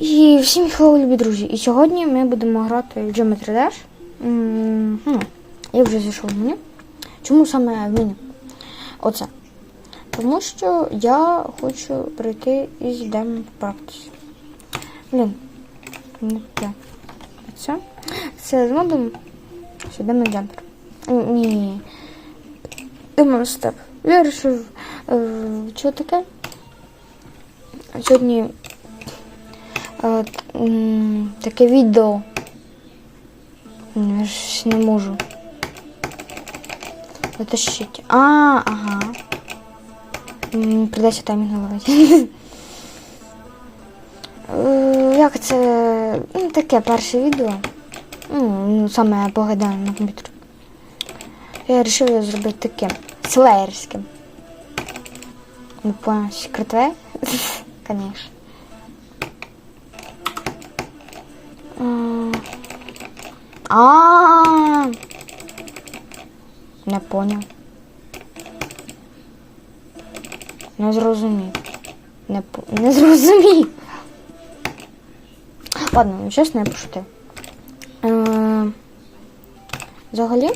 І всім хелло, любі друзі. І сьогодні ми будемо грати в Geometry Dash. М, Ну, я вже зайшов в меню. Чому саме в меню? Оце. Тому що я хочу прийти із демо практиці. Блін. Не те. Це. Це з модом. Що демо джампер. Ні. Демо степ. Я вирішив. Е, що таке? Сьогодні е, м, таке відео. Я ж не можу. Витащить. А, ага. Придеться таймінг ловити. Е, Як це? Ну, таке перше відео. Ну, ну, саме погадане на комп'ютері. Я вирішив його зробити таким. Слеєрським. Не понял, секретве? Конечно. А. Не понял. Не зрозумів. Не, по- не зрозумів. Ладно, ну, чесно, я пошутив. Е, Взагалі,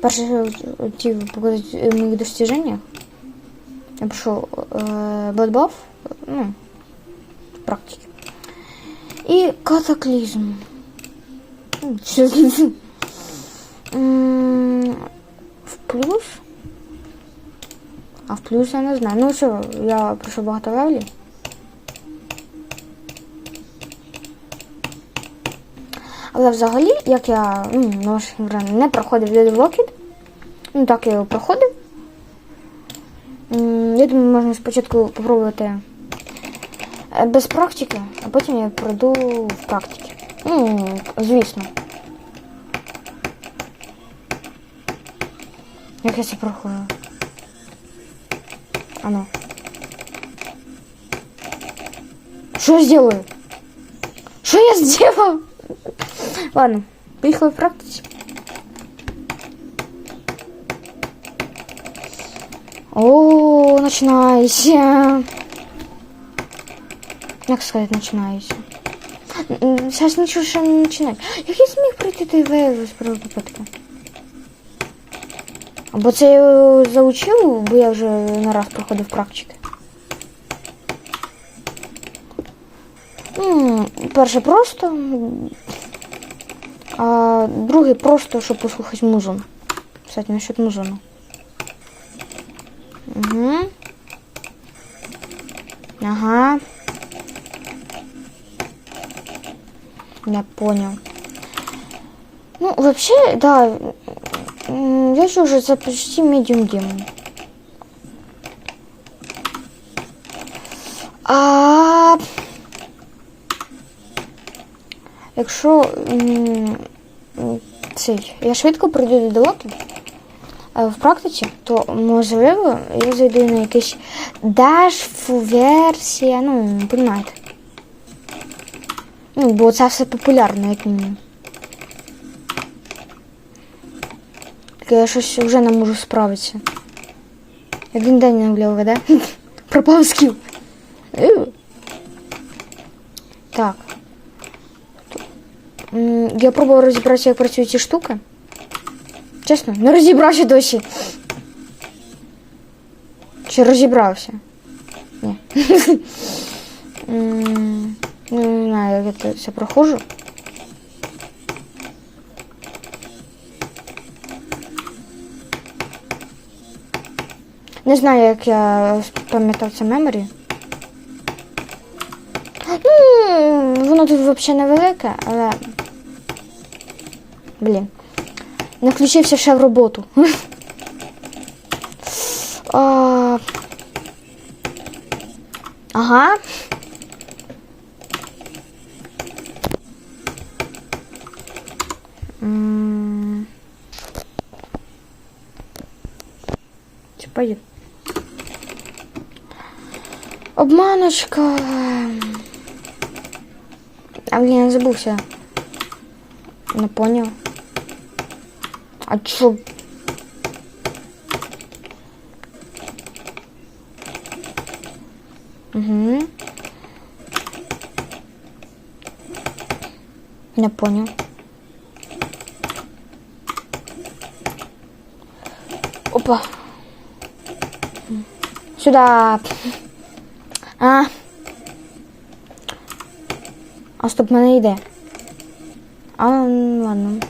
перше, що хотів показати в моїх достіженнях, я пішов е, Бладбаф, ну, практики. І катаклізм. В плюс. А в плюс я не знаю. Ну що, я пройшов багато левелів. Але взагалі, як я ну, на ваших екранах не проходив Dead Rocket, ну так я його проходив. Я думаю, можна спочатку спробувати е, без практики, а потім я пройду в практиці. Ну, звісно. Як я це проходжу? А ну. Що я сделаю? Що я сделал? Ладно, поїхали в практиці. О, починається. Як сказати, починається? Зараз нічого ще не починає. Як я зміг пройти той вейл з першої попитки? Або це я заучив, бо я вже не раз проходив практики. Перше просто, а другий просто, щоб послухати музон. Кстати, насчет музону. Угу. Ага. Я понял. Ну, вообще, да. Я же уже почти медиум демон. А якщо цей, я швидко пройду до локи в практиці, то можливо я зайду на якийсь dash версія, ну, розумієте. Ну, бо це все популярно, як мінімум. Так я щось вже не можу справитися. Один день не гуляв, да? Пропав скіл. Так. Я пробував розібратися, як працюють ці штуки. Чесно, не розібрався досі. Чи розібрався? Ні. Знаю, як я це проходжу. Не знаю, як я пам'ятав це меморі. Ну, воно тут взагалі невелике, але. Блін. Не включився ще в роботу. Ага. Поїду? Обманочка. А блін, я забувся. Не понял. А чо? Угу. Не понял. Опа. Сюда. А. А стоп, мене йде. А, м, ладно.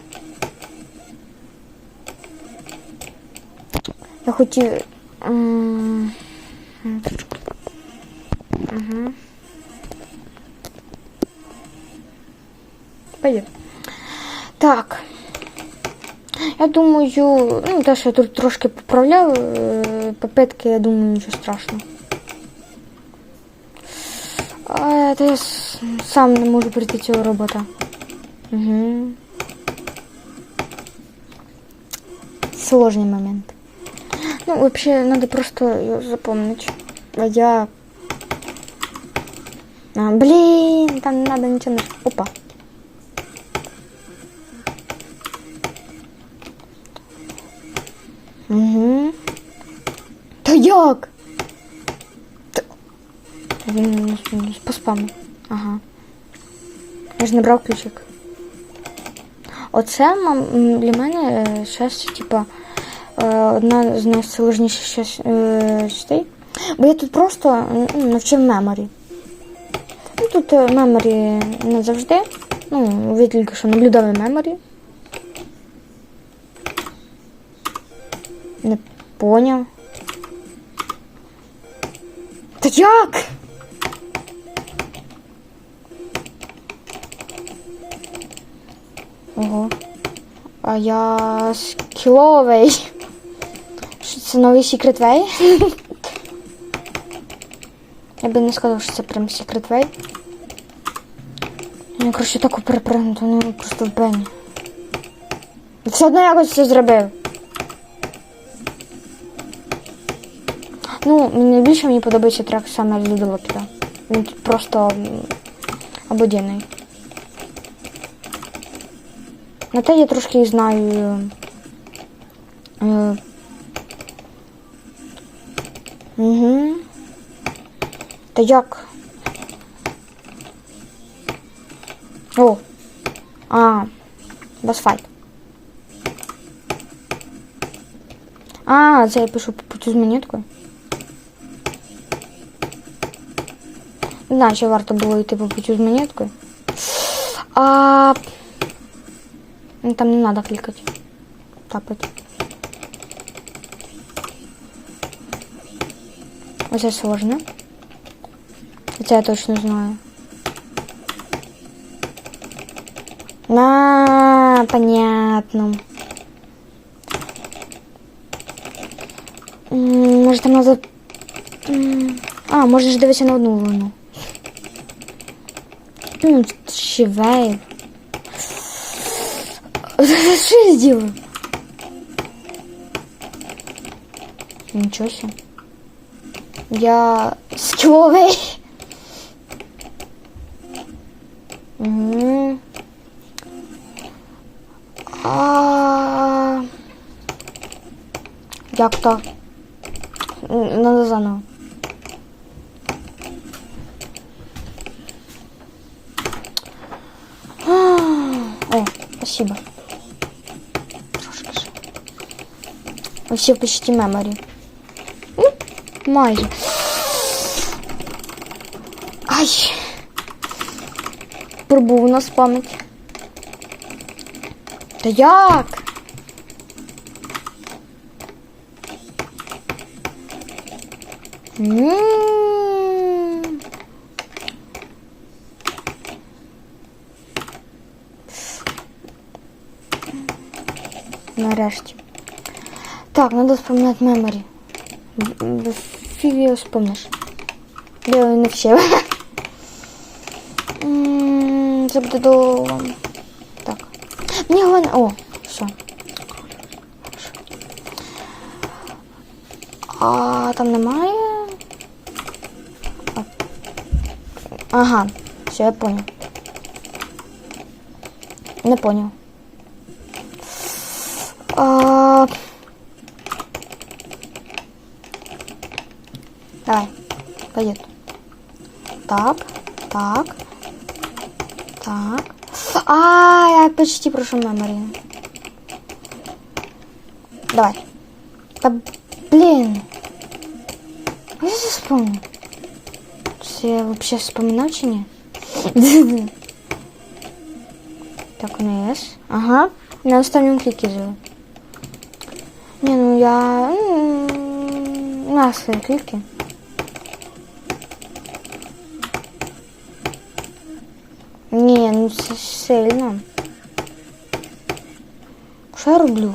Я хотів. Угу. Пойдет. Так. Я думаю, ну, те, що я тут трошки поправляв, е, попитки, я думаю, нічого страшного. А, та я сам не можу прийти цього робота. Угу. Сложный момент. Ну, вообще, надо просто запомнить. А я... А, блин, там надо ничего... Опа. Угу. Та як? Та... Він по спаму. Ага. Я ж не брав ключик. Оце для мене е, щас, типа, е, одна з найсложніших е, частей. Бо я тут просто навчив меморі. Ну, тут меморі не завжди. Ну, ви тільки що наблюдали меморі. Не поняв. Та як? Ого. А я скіловий. Що це новий Secret Way? Я би не сказав, що це прям Secret Way. Я, коротше, таку перепригнути, ну просто в бені. Все одно якось це зробив. Ну, найбільше мені подобається трек саме з Лідолопіта. Він тут просто м, ободільний. На те я трошки знаю. Угу. Та як? О! А, басфайт. А, це я пишу по путю з монеткою. Не знаю, чи варто було йти по путю з монеткою. А... Ну, там не надо кликать. Тапать. Это сложно. Это я точно знаю. На, понятно. М, Может, там надо... М, А, можеш дивитися на одну луну. Ну, щевей. Что я сделал? Ничего себе. Я скилловый. Угу. А... Як то? Надо заново. А, О, спасибо. Трошки ж. Вообще почти меморі. Ну, майже. Ай. Пробув у нас пам'ять. Та як? М. Нарешті. Так, надо вспоминать меморі. Фіг його вспомниш. Я його не вчив. Це буде довго. Так. Мені головне. О, все. А там немає. Ага, все, я понял. Не понял. А... Давай, пойдет. Так, так, так, А, я почти прошел меморі. Давай. Та блін. А Я це вспомнив. Це я вообще вспоминав чи ні? так, у неї є. Ага. На останньому клікі жили. Не, ну я... м, На свої кліки. Ні, ну це ж сильно. Що я роблю?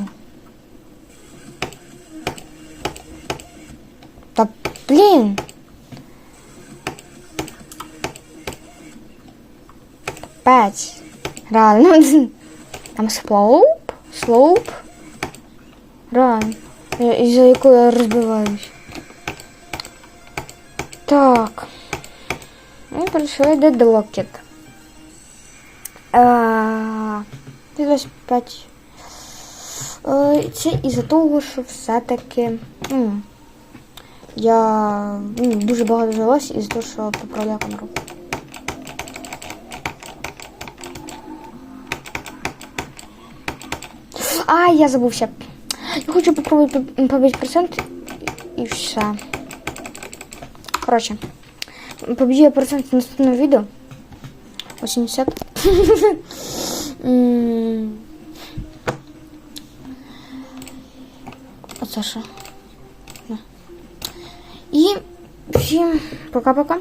Та блін. Капець. Реально. Там слоуп? Слоуп? Реально. Я- Із-за якої я розбиваюсь. Так. Ну, прийшли до Докет. Ти 25. Е, Це із-за того, що все-таки м, я м, дуже багато взялась із-за того, що поправляю камеру. А, я забувся. Я хочу попробувати по- побити процент і- і все. Коротше, поб'ю я процент в наступному відео. 80. М. Оце що? На. І всім пока-пока.